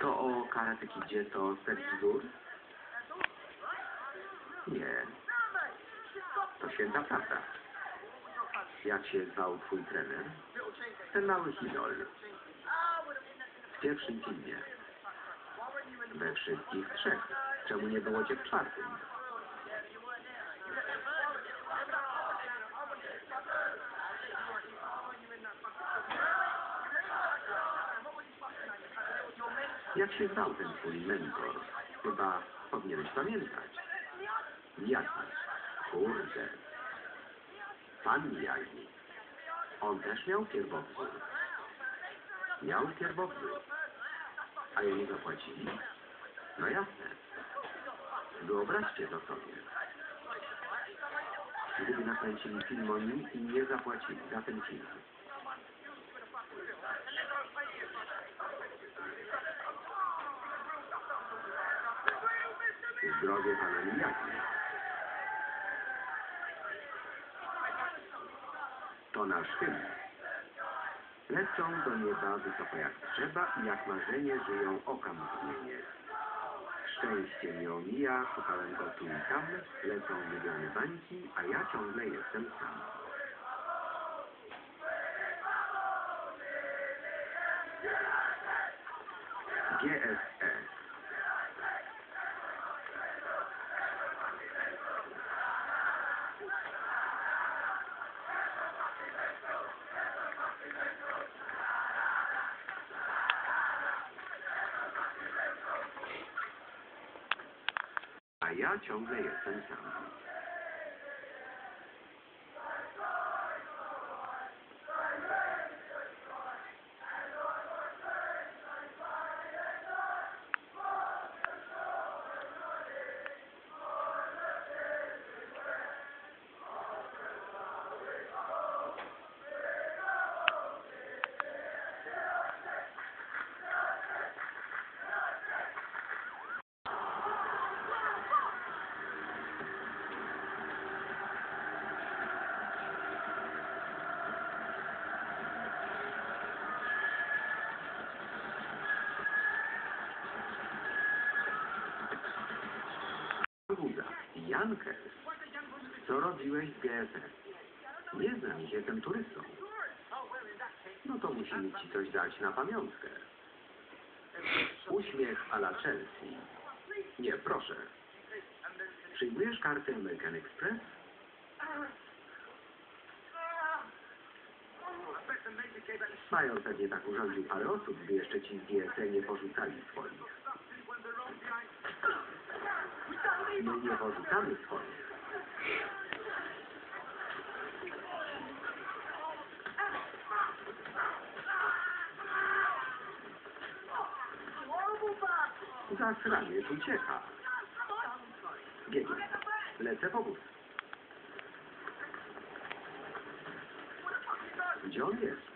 To o Karate Kidzie to Step wzór? Nie. To święta prawda. Jak się zwał twój trener? Ten mały Hidol. W pierwszym filmie. We wszystkich trzech. Czemu nie było cię w czwartym? Jak się zwał ten twój mentor? Chyba powinieneś pamiętać. Jaki? Kurde. Pan Miyagi. On też miał pierwowzór. Miał pierwowzór. A nie zapłacili? No jasne. Wyobraźcie to sobie. Gdyby nakręcili film o nim i nie zapłacili za ten film. Zdrowie pana Miyagi. To nasz film. Lecą do nieba wysoko jak trzeba i jak marzenie żyją oka mgnienie. Szczęście nie omija, szukałem go tu i tam, lecą miliony bańki, a ja ciągle jestem sam. GSE A ja ciągle jestem sam. Buda, Jankę, co robiłeś w GSE? Nie znam jestem turystą. No to musimy ci coś dać na pamiątkę. Uśmiech a la Chelsea. Nie, proszę. Przyjmujesz kartę American Express? Major pewnie tak urządził parę osób, by jeszcze ci z GSE nie porzucali swoich. Nie porzucamy swoich. Zasraniec ucieka. Biegnie. Lecę po wóz. Gdzie on jest?